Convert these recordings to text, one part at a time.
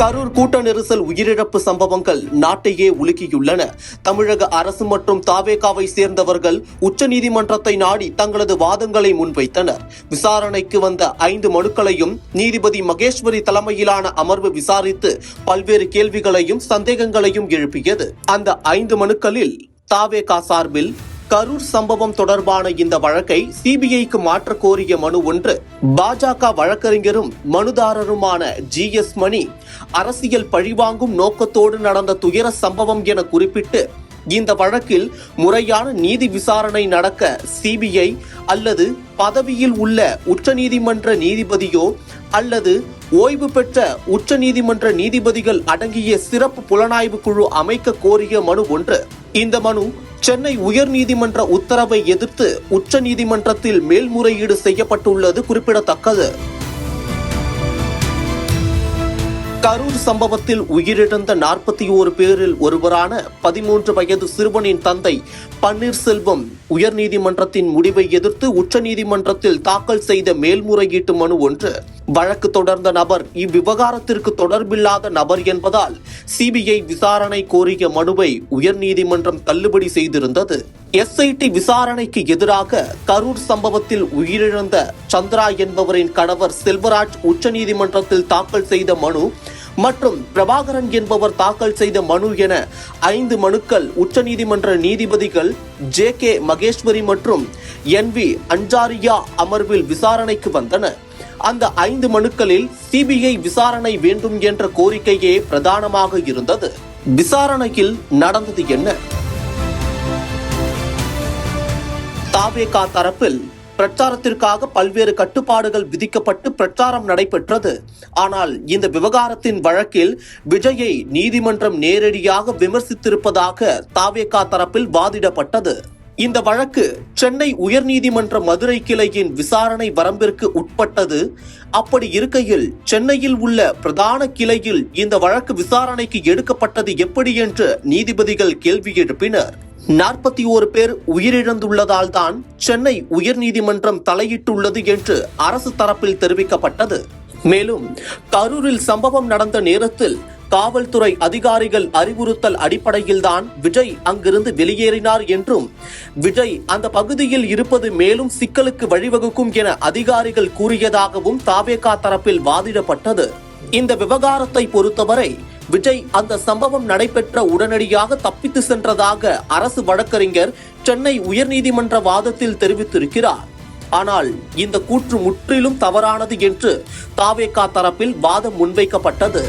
கரூர் கூட்ட நெரிசல் உயிரிழப்பு சம்பவங்கள் நாட்டையே உலுக்கியுள்ளன. தமிழக அரசு மற்றும் தாவேகாவை சேர்ந்தவர்கள் உச்சநீதிமன்றத்தை நாடி தங்களது வாதங்களை முன்வைத்தனர். விசாரணைக்கு வந்த ஐந்து மனுக்களையும் நீதிபதி மகேஸ்வரி தலைமையிலான அமர்வு விசாரித்து பல்வேறு கேள்விகளையும் சந்தேகங்களையும் எழுப்பியது. அந்த ஐந்து மனுக்களில் தாவேகா சார்பில் கரூர் சம்பவம் தொடர்பான இந்த வழக்கை சிபிஐக்கு மாற்ற கோரிய மனு ஒன்று. பாஜக வழக்கறிஞரும் மனுதாரருமான ஜி எஸ் மணி அரசியல் பழிவாங்கும் நோக்கத்தோடு நடந்த துயர சம்பவம் என குறிப்பிட்டு இந்த வழக்கில் முறையான நீதி விசாரணை நடக்க சிபிஐ அல்லது பதவியில் உள்ள உச்சநீதிமன்ற நீதிபதியோ அல்லது ஓய்வு பெற்ற உச்சநீதிமன்ற நீதிபதிகள் அடங்கிய சிறப்பு புலனாய்வு குழு அமைக்க கோரிய மனு ஒன்று. இந்த மனு சென்னை உயர்நீதிமன்ற உத்தரவை எதிர்த்து உச்சநீதிமன்றத்தில் மேல்முறையீடு செய்யப்பட்டுள்ளது குறிப்பிடத்தக்கது. கரூர் சம்பவத்தில் உயிரிழந்த நாற்பத்தி ஓரு பேரில் ஒருவரான பதிமூன்று வயது சிறுவனின் தந்தை பன்னீர்செல்வம் உயர்நீதிமன்றத்தின் முடிவை எதிர்த்து உச்சநீதிமன்றத்தில் தாக்கல் செய்த மேல்முறையீட்டு மனு ஒன்று. வழக்கு தொடர்ந்த நபர் இவ்விவகாரத்திற்கு தொடர்பில்லாத நபர் என்பதால் சிபிஐ விசாரணை கோரிய மனுவை உயர்நீதிமன்றம் தள்ளுபடி செய்திருந்தது. எஸ்ஐடி விசாரணைக்கு எதிராக கரூர் சம்பவத்தில் உயிரிழந்த சந்திரா என்பவரின் கணவர் செல்வராஜ் உச்சநீதிமன்றத்தில் தாக்கல் செய்த மனு மற்றும் பிரபாகரன் என்பவர் தாக்கல் செய்த மனு என ஐந்து மனுக்கள் உச்சநீதிமன்ற நீதிபதிகள் ஜே கே மகேஸ்வரி மற்றும் என் வி அஞ்சாரியா அமர்வில் விசாரணைக்கு வந்தன. அந்த ஐந்து மனுக்களில் சிபிஐ விசாரணை வேண்டும் என்ற கோரிக்கையே பிரதானமாக இருந்தது. விசாரணையில் நடந்தது என்ன? தாவேகா தரப்பில் பிரச்சாரத்திற்காக பல்வேறு கட்டுப்பாடுகள் விதிக்கப்பட்டு பிரச்சாரம் நடைபெற்றது. ஆனால் இந்த விவகாரத்தின் வழக்கில் விஜயை நீதிமன்றம் நேரடியாக விமர்சித்திருப்பதாக தாவேகா தரப்பில் வாதிடப்பட்டது. இந்த வழக்கு சென்னை உயர்நீதிமன்ற மதுரை கிளையின் விசாரணை வரம்பிற்கு உட்பட்டது. அப்படி இருக்கையில் சென்னையில் உள்ள பிரதான கிளையில் இந்த வழக்கு விசாரணைக்கு எடுக்கப்பட்டது எப்படி என்று நீதிபதிகள் கேள்வி எழுப்பினர். நாற்பத்தி ஓரு பேர் உயிரிழந்துள்ளதால் தான் சென்னை உயர்நீதிமன்றம் தலையிட்டுள்ளது என்று அரசு தரப்பில் தெரிவிக்கப்பட்டது. மேலும் கரூரில் சம்பவம் நடந்த நேரத்தில் காவல்துறை அதிகாரிகள் அறிவுறுத்தல் அடிப்படையில்தான் விஜய் அங்கிருந்து வெளியேறினார் என்றும் விஜய் அந்த பகுதியில் இருப்பது மேலும் சிக்கலுக்கு வழிவகுக்கும் என அதிகாரிகள் கூறியதாகவும் தாவேகா தரப்பில் வாதிடப்பட்டது. இந்த விவகாரத்தை பொறுத்தவரை விஜய் அந்த சம்பவம் நடைபெற்ற உடனடியாக தப்பித்து சென்றதாக அரசு வழக்கறிஞர் சென்னை உயர்நீதிமன்ற வாதத்தில் தெரிவித்திருக்கிறார். ஆனால் இந்த கூற்று முற்றிலும் தவறானது என்று தாவேகா தரப்பில் வாதம் முன்வைக்கப்பட்டது.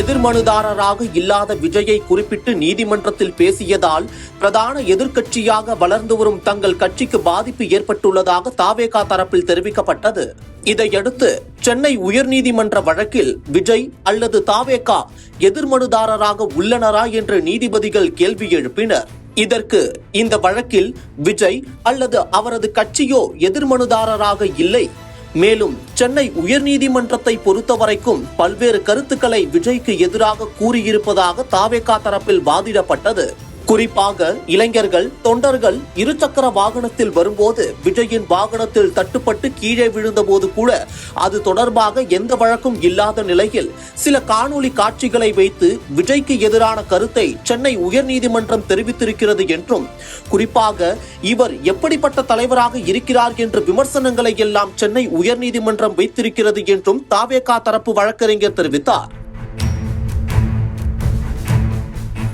எதிர்மனுதாரராக இல்லாத விஜயை குறிப்பிட்டு நீதிமன்றத்தில் பேசியதால் பிரதான எதிர்க்கட்சியாக வளர்ந்து வரும் தங்கள் கட்சிக்கு பாதிப்பு ஏற்பட்டுள்ளதாக தாவேகா தரப்பில் தெரிவிக்கப்பட்டது. இதையடுத்து சென்னை உயர்நீதிமன்ற வழக்கில் விஜய் அல்லது தாவேகா எதிர்மனுதாரராக உள்ளனரா என்று நீதிபதிகள் கேள்வி எழுப்பினர். இதற்கு இந்த வழக்கில் விஜய் அல்லது அவரது கட்சியோ எதிர்மனுதாரராக இல்லை. மேலும் சென்னை உயர்நீதிமன்றத்தை பொறுத்தவரைக்கும் பல்வேறு கருத்துக்களை விஜய்க்கு எதிராக கூறியிருப்பதாக தாவேகா தரப்பில் வாதிடப்பட்டது. குறிப்பாக இளைஞர்கள் தொண்டர்கள் இருசக்கர வாகனத்தில் வரும்போது விஜயின் வாகனத்தில் தட்டுப்பட்டு கீழே விழுந்தபோது கூட அது தொடர்பாக எந்த வழக்கும் இல்லாத நிலையில் சில காணொளி காட்சிகளை வைத்து விஜய்க்கு எதிரான கருத்தை சென்னை உயர்நீதிமன்றம் தெரிவித்திருக்கிறது என்றும் குறிப்பாக இவர் எப்படிப்பட்ட தலைவராக இருக்கிறார் என்ற விமர்சனங்களை எல்லாம் சென்னை உயர்நீதிமன்றம் வைத்திருக்கிறது என்றும் தாவேகா தரப்பு வழக்கறிஞர் தெரிவித்தார்.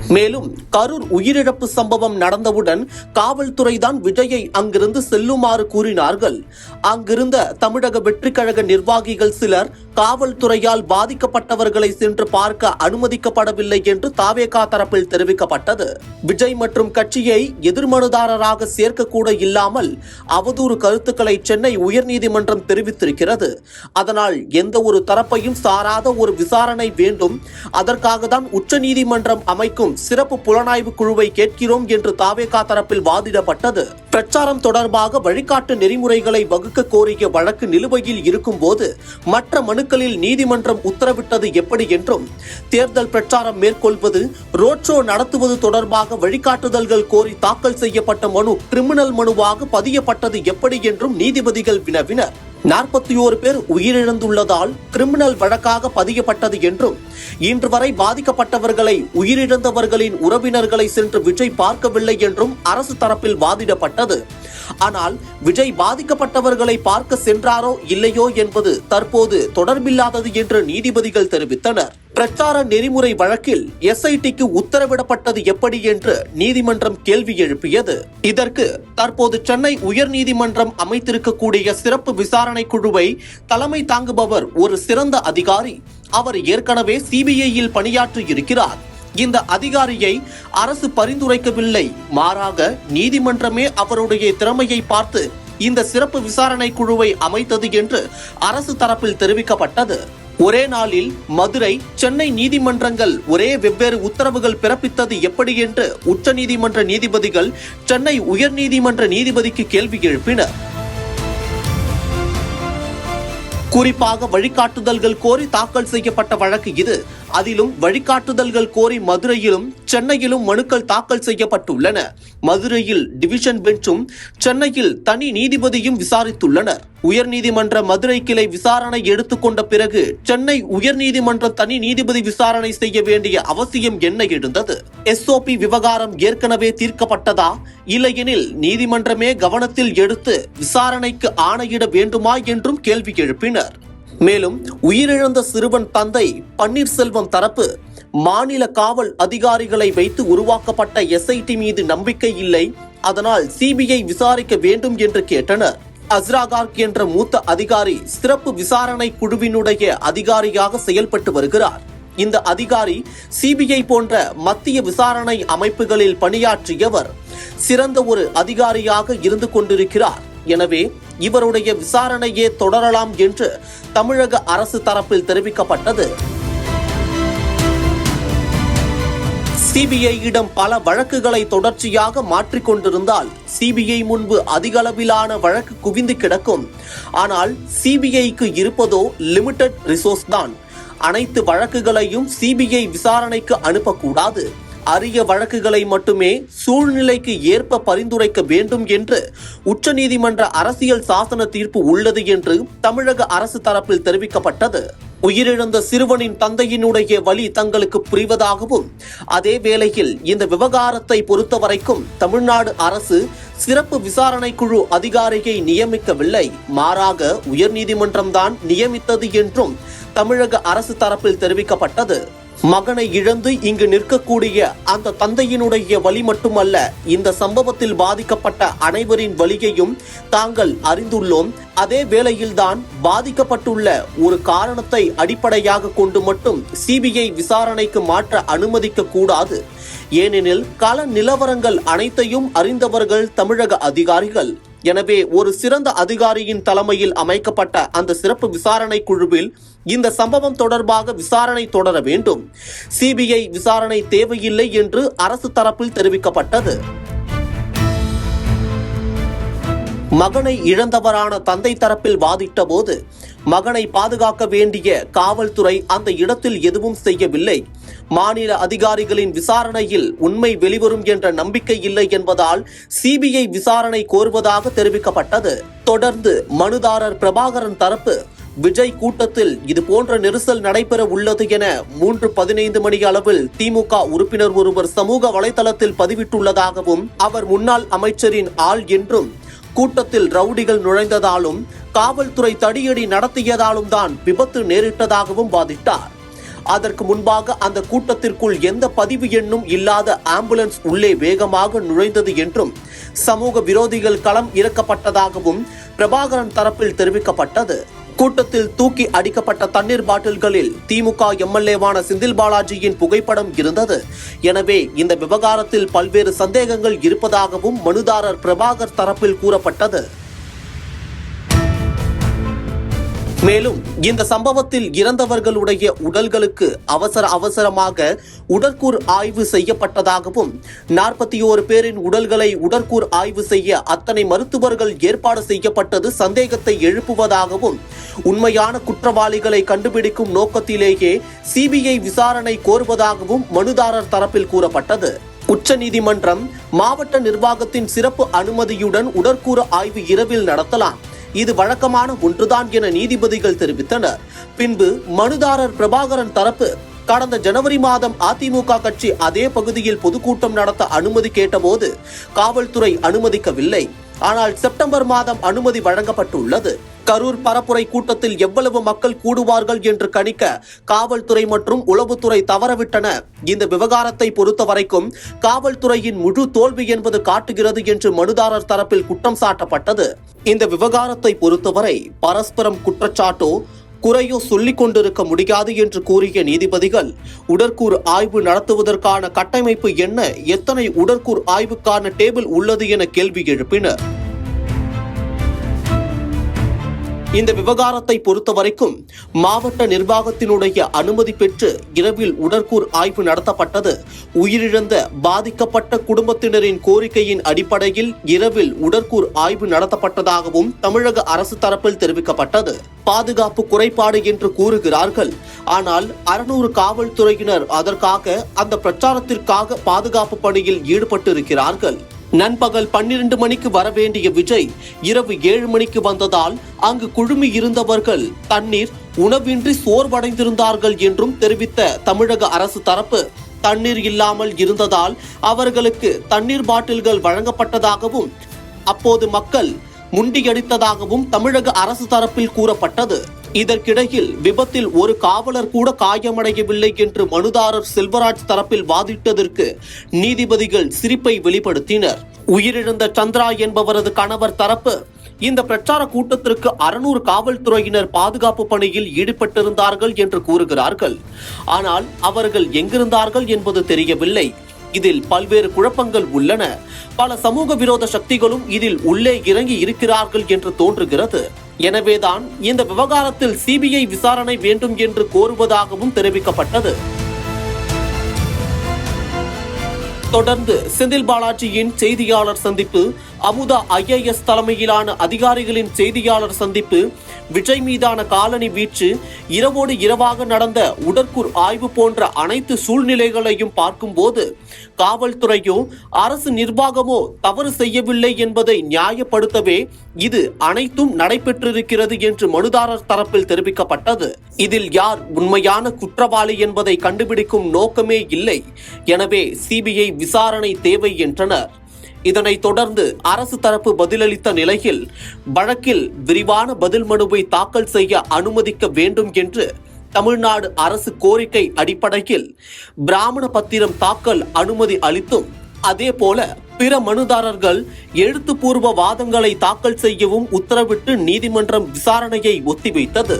மேலும் கரூர் உயிரிழப்பு சம்பவம் நடந்தவுடன் காவல்துறைதான் விஜயை அங்கிருந்து செல்லுமாறு கூறினார்கள். அங்கிருந்த தமிழக வெற்றி கழக நிர்வாகிகள் சிலர் காவல்துறையால் பாதிக்கப்பட்டவர்களை சென்று பார்க்க அனுமதிக்கப்படவில்லை என்று தாவேகா தரப்பில் தெரிவிக்கப்பட்டது. விஜய் மற்றும் கட்சியை எதிர்மனுதாரராக சேர்க்கக்கூட இல்லாமல் அவதூறு கருத்துக்களை சென்னை உயர்நீதிமன்றம் தெரிவித்திருக்கிறது. அதனால் எந்த ஒரு தரப்பையும் சாராத ஒரு விசாரணை வேண்டும். அதற்காக தான் உச்சநீதிமன்றம் அமைக்கும் சிறப்பு புலனாய்வு குழுவை கேட்கிறோம் என்று தாவேகா தரப்பில் வாதிடப்பட்டது. பிரச்சாரம் தொடர்பாக வழிகாட்டு நெறிமுறைகளை வகுக்க கோரிய வழக்கு நிலுவையில் இருக்கும்போது மற்ற மனுக்களில் நீதிமன்றம் உத்தரவிட்டது எப்படி என்றும் தேர்தல் பிரச்சாரம் மேற்கொள்வது ரோட் ஷோ நடத்துவது தொடர்பாக வழிகாட்டுதல்கள் கோரி தாக்கல் செய்யப்பட்ட மனு கிரிமினல் மனுவாக பதியப்பட்டது எப்படி என்றும் நீதிபதிகள் வினவினர். நாற்பத்தி ஓரு பேர் உயிரிழந்துள்ளதால் கிரிமினல் வழக்காக பதியப்பட்டது என்றும் இன்று வரை பாதிக்கப்பட்டவர்களை உயிரிழந்தவர்களின் உறவினர்களை சென்று விஜய் பார்க்கவில்லை என்றும் அரசு தரப்பில் வாதிடப்பட்டது. ஆனால் விஜய் பாதிக்கப்பட்டவர்களை பார்க்க சென்றாரோ இல்லையோ என்பது தற்போது தொடர்பில்லாதது என்று நீதிபதிகள் தெரிவித்தனர். பிரச்சார நெறிமுறை வழக்கில் எஸ்ஐடிக்கு உத்தரவிடப்பட்டது எப்படி என்று நீதிமன்றம் கேள்வி எழுப்பியது. இதற்கு தற்போது சென்னை உயர்நீதிமன்றம் அமைத்திருக்கக்கூடிய சிறப்பு விசாரணை குழுவை தலைமை தாங்குபவர் ஒரு சிறந்த அதிகாரி. அவர் ஏற்கனவே சிபிஐயில் பணியாற்றி இருக்கிறார். இந்த அதிகாரியை அரசு பரிந்துரைக்கவில்லை. மாறாக நீதிமன்றமே அவருடைய திறமையை பார்த்து இந்த சிறப்பு விசாரணை குழுவை அமைத்தது என்று அரசு தரப்பில் தெரிவிக்கப்பட்டது. ஒரே நாளில் மதுரை சென்னை நீதிமன்றங்கள் ஒரே வெவ்வேறு உத்தரவுகள் பிறப்பித்தது எப்படி என்று உச்சநீதிமன்ற நீதிபதிகள் சென்னை உயர்நீதிமன்ற நீதிபதிக்கு கேள்வி எழுப்பினர். குறிப்பாக வழிகாட்டுதல்கள் கோரி தாக்கல் செய்யப்பட்ட வழக்கு இது. அதிலும் வழிகாட்டுதல்கள் கோரி மதுரையிலும் சென்னையிலும் மனுக்கள் தாக்கல் செய்யப்பட்டுள்ளன. மதுரையில் டிவிஷன் பெஞ்சும் சென்னையில் தனி நீதிபதியும் விசாரித்துள்ளனர். உயர்நீதிமன்ற மதுரை கிளை விசாரணை எடுத்துக்கொண்ட பிறகு சென்னை உயர்நீதிமன்ற தனி நீதிபதி விசாரணை செய்ய வேண்டிய அவசியம் என்ன எழுந்தது? எஸ்ஓபி விவகாரம் ஏற்கனவே தீர்க்கப்பட்டதா? இல்லையெனில் நீதிமன்றமே கவனத்தில் எடுத்து விசாரணைக்கு ஆணையிட வேண்டுமா என்றும் கேள்வி எழுப்பினர். மேலும் உயிரிழந்த சிறுவன் தந்தை பன்னீர்செல்வம் தரப்பு மாநில காவல் அதிகாரிகளை வைத்து உருவாக்கப்பட்ட எஸ்ஐடி மீது நம்பிக்கை இல்லை. அதனால் சிபிஐ விசாரிக்க வேண்டும் என்று கேட்டனர். அஸ்ராகார்க் என்ற மூத்த அதிகாரி சிறப்பு விசாரணை குழுவினுடைய அதிகாரியாக செயல்பட்டு வருகிறார். இந்த அதிகாரி சிபிஐ போன்ற மத்திய விசாரணை அமைப்புகளில் பணியாற்றியவர். சிறந்த ஒரு அதிகாரியாக இருந்து கொண்டிருக்கிறார். எனவே இவருடைய விசாரணையே தொடரலாம் என்று தமிழக அரசு தரப்பில் தெரிவிக்கப்பட்டது. சிபிஐயிடம் பல வழக்குகளை தொடர்ச்சியாக மாற்றிக் கொண்டிருந்தால் சிபிஐ முன்பு அதிகளவிலான வழக்கு குவிந்து கிடக்கும். ஆனால் சிபிஐக்கு இருப்பதோ லிமிடெட் ரிசோர்ஸ் தான். அனைத்து வழக்குகளையும் சிபிஐ விசாரணைக்கு அனுப்பக்கூடாது. அரிய வழக்குகளை மட்டுமே சூழ்நிலைக்கு ஏற்ப பரிந்துரைக்க வேண்டும் என்று உச்சநீதிமன்ற அரசியல் சாசன தீர்ப்பு உள்ளது என்று தமிழக அரசு தரப்பில் தெரிவிக்கப்பட்டது. உயிரிழந்த சிறுவனின் தந்தையினுடைய வழி தங்களுக்கு புரிவதாகவும் அதே வேளையில் இந்த விவகாரத்தை பொறுத்தவரைக்கும் தமிழ்நாடு அரசு சிறப்பு விசாரணை குழு அதிகாரியை நியமிக்கவில்லை. மாறாக உயர்நீதிமன்றம்தான் நியமித்தது என்றும் தமிழக அரசு தரப்பில் தெரிவிக்கப்பட்டது. மகனை இழந்து இங்கு நிற்கக்கூடிய அந்த தந்தையினுடைய வழி மட்டுமல்ல இந்த சம்பவத்தில் பாதிக்கப்பட்ட அனைவரின் வழியையும் தாங்கள் அறிந்துள்ளோம். அதே வேளையில்தான் பாதிக்கப்பட்டுள்ள ஒரு காரணத்தை அடிப்படையாக கொண்டு மட்டும் சிபிஐ விசாரணைக்கு மாற்ற அனுமதிக்க கூடாது. ஏனெனில் கள நிலவரங்கள் அனைத்தையும் அறிந்தவர்கள் தமிழக அதிகாரிகள். எனவே ஒரு சிறந்த அதிகாரியின் தலைமையில் அமைக்கப்பட்ட அந்த சிறப்பு விசாரணை குழுவில் இந்த சம்பவம் தொடர்பாக விசாரணை தொடர வேண்டும். சிபிஐ விசாரணை தேவையில்லை என்று அரசு தரப்பில் தெரிவிக்கப்பட்டது. மகனை இழந்தவரான தந்தை தரப்பில் வாதிட்ட போது மகனை பாதுகாக்க வேண்டிய காவல்துறை அந்த இடத்தில் எதுவும் செய்யவில்லை. மாநில அதிகாரிகளின் விசாரணையில் உண்மை வெளிவரும் என்ற நம்பிக்கை இல்லை என்பதால் சிபிஐ விசாரணை கோருவதாக தெரிவிக்கப்பட்டது. தொடர்ந்து மனுதாரர் பிரபாகரன் தரப்பு விஜய் கூட்டத்தில் இது போன்ற நெரிசல் நடைபெற உள்ளது என மூன்று பதினைந்து மணி அளவில் திமுக உறுப்பினர் ஒருவர் சமூக வலைதளத்தில் பதிவிட்டுள்ளதாகவும் அவர் முன்னாள் அமைச்சரின் ஆள் என்றும் கூட்டத்தில் ரவுடிகள் நுழைந்ததாலும் காவல்துறை தடியடி நடத்தியதாலும் தான் விபத்து நேரிட்டதாகவும் வாதிட்டார். அதற்கு முன்பாக அந்த கூட்டத்திற்குள் எந்த பதிவு எண்ணும் இல்லாத ஆம்புலன்ஸ் உள்ளே வேகமாக நுழைந்தது என்றும் சமூக விரோதிகள் களம் இறக்கப்பட்டதாகவும் பிரபாகரன் தரப்பில் தெரிவிக்கப்பட்டது. கூட்டத்தில் தூக்கி அடிக்கப்பட்ட தண்ணீர் பாட்டில்களில் திமுக எம்எல்ஏவான செந்தில் பாலாஜியின் புகைப்படம் இருந்தது. எனவே இந்த விவகாரத்தில் பல்வேறு சந்தேகங்கள் இருப்பதாகவும் மனுதாரர் பிரபாகர் தரப்பில் கூறப்பட்டது. மேலும் இந்த சம்பவத்தில் இறந்தவர்களுடைய உடல்களுக்கு அவசர அவசரமாக உடற்கூர் ஆய்வு செய்யப்பட்டதாகவும் நாற்பத்தி ஓரு பேரின் உடல்களை உடற்கூர் ஆய்வு செய்ய அத்தனை மருத்துவர்கள் ஏற்பாடு செய்யப்பட்டது சந்தேகத்தை எழுப்புவதாகவும் உண்மையான குற்றவாளிகளை கண்டுபிடிக்கும் நோக்கத்திலேயே சிபிஐ விசாரணை கோருவதாகவும் மனுதாரர் தரப்பில் கூறப்பட்டது. உச்சநீதிமன்றம் மாவட்ட நிர்வாகத்தின் சிறப்பு அனுமதியுடன் உடற்கூறு ஆய்வு இரவில் நடத்தலாம். இது வழக்கமான ஒன்றுதான் என நீதிபதிகள் தெரிவித்தனர். பின்பு மனுதாரர் பிரபாகரன் தரப்பு கடந்த ஜனவரி மாதம் அதிமுக கட்சி அதே பகுதியில் பொதுக்கூட்டம் நடத்த அனுமதி கேட்டபோது காவல்துறை அனுமதிக்கவில்லை. ஆனால் செப்டம்பர் மாதம் அனுமதி வழங்கப்பட்டுள்ளது. கரூர் பரப்புரை கூட்டத்தில் எவ்வளவு மக்கள் கூடுவார்கள் என்று கணிக்க காவல்துறை மற்றும் உளவுத்துறை தவறவிட்டன. இந்த விவகாரத்தை பொறுத்தவரைக்கும் காவல்துறையின் முழு தோல்வி என்பது காட்டுகிறது என்று மனுதாரர் தரப்பில் குற்றம் சாட்டப்பட்டது. இந்த விவகாரத்தை பொறுத்தவரை பரஸ்பரம் குற்றச்சாட்டோ குறையோ சொல்லிக் கொண்டிருக்க முடியாது என்று கூறிய நீதிபதிகள் உடற்கூறு ஆய்வு நடத்துவதற்கான கட்டமைப்பு என்ன எத்தனை உடற்கூறு ஆய்வுக்கான டேபிள் உள்ளது என கேள்வி எழுப்பினர். இந்த விவகாரத்தை பொறுத்தவரைக்கும் மாவட்ட நிர்வாகத்தினுடைய அனுமதி பெற்று இரவில் உடற்கூர் ஆய்வு நடத்தப்பட்டது. உயிரிழந்த பாதிக்கப்பட்ட குடும்பத்தினரின் கோரிக்கையின் அடிப்படையில் இரவில் உடற்கூர் ஆய்வு நடத்தப்பட்டதாகவும் தமிழக அரசு தரப்பில் தெரிவிக்கப்பட்டது. பாதுகாப்பு குறைபாடு என்று கூறுகிறார்கள். ஆனால் அறுநூறு காவல்துறையினர் அதற்காக அந்த பிரச்சாரத்திற்காக பாதுகாப்பு பணியில் ஈடுபட்டிருக்கிறார்கள். நண்பகல் பன்னிரண்டு மணிக்கு வர வேண்டிய விஜய் இரவு ஏழு மணிக்கு வந்ததால் அங்கு குழுமி இருந்தவர்கள் தண்ணீர் உணவின்றி சோர்வடைந்திருந்தார்கள் என்றும் தெரிவித்த தமிழக அரசு தரப்பு தண்ணீர் இல்லாமல் இருந்ததால் அவர்களுக்கு தண்ணீர் பாட்டில்கள் வழங்கப்பட்டதாகவும் அப்போது மக்கள் முண்டியடித்ததாகவும் தமிழக அரசு தரப்பில் கூறப்பட்டது. இதற்கிடையில் விபத்தில் ஒரு காவலர் கூட காயமடையவில்லை என்று மனுதாரர் செல்வராஜ் தரப்பில் வாதிட்டதற்கு நீதிபதிகள் சிரிப்பை வெளிப்படுத்தினர். உயிரிழந்த சந்திரா என்பவரது கணவர் தரப்பு இந்த பிரச்சார கூட்டத்திற்கு அறுநூறு காவல்துறையினர் பாதுகாப்பு பணியில் ஈடுபட்டிருந்தார்கள் என்று கூறுகிறார்கள். ஆனால் அவர்கள் எங்கிருந்தார்கள் என்பது தெரியவில்லை. இதில் பல்வேறு குழப்பங்கள் உள்ளன. பல சமூக விரோத சக்திகளும் இதில் உள்ளே இறங்கி இருக்கிறார்கள் என்று தோன்றுகிறது. எனவேதான் இந்த விவகாரத்தில் சிபிஐ விசாரணை வேண்டும் என்று கோருவதாகவும் தெரிவிக்கப்பட்டது. தொடர்ந்து செந்தில் பாலாஜியின் செய்தியாளர் சந்திப்பு அமுதா ஐஏஎஸ் தலைமையிலான அதிகாரிகளின் செய்தியாளர் சந்திப்பு விஜய் மீதான காலனி வீச்சு இரவோடு இரவாக நடந்த உடற்கூர் ஆய்வு போன்ற அனைத்து சூழ்நிலைகளையும் பார்க்கும்போது காவல்துறையோ அரசு நிர்வாகமோ தவறு செய்யவில்லை என்பதை நியாயப்படுத்தவே இது அனைத்தும் நடைபெற்றிருக்கிறது என்று மனுதாரர் தரப்பில் தெரிவிக்கப்பட்டது. இதில் யார் உண்மையான குற்றவாளி என்பதை கண்டுபிடிக்கும் நோக்கமே இல்லை. எனவே சிபிஐ விசாரணை தேவை என்றனர். இதனைத் தொடர்ந்து அரசு தரப்பு பதிலளித்த நிலையில் வழக்கில் விரிவான பதில் மனுவை தாக்கல் செய்ய அனுமதிக்க வேண்டும் என்று தமிழ்நாடு அரசு கோரிக்கை அடிப்படையில் பிராமண பத்திரம் தாக்கல் அனுமதி அளித்தும் அதேபோல பிற மனுதாரர்கள் எழுத்துப்பூர்வ வாதங்களை தாக்கல் செய்யவும் உத்தரவிட்டு நீதிமன்றம் விசாரணையை ஒத்திவைத்தது.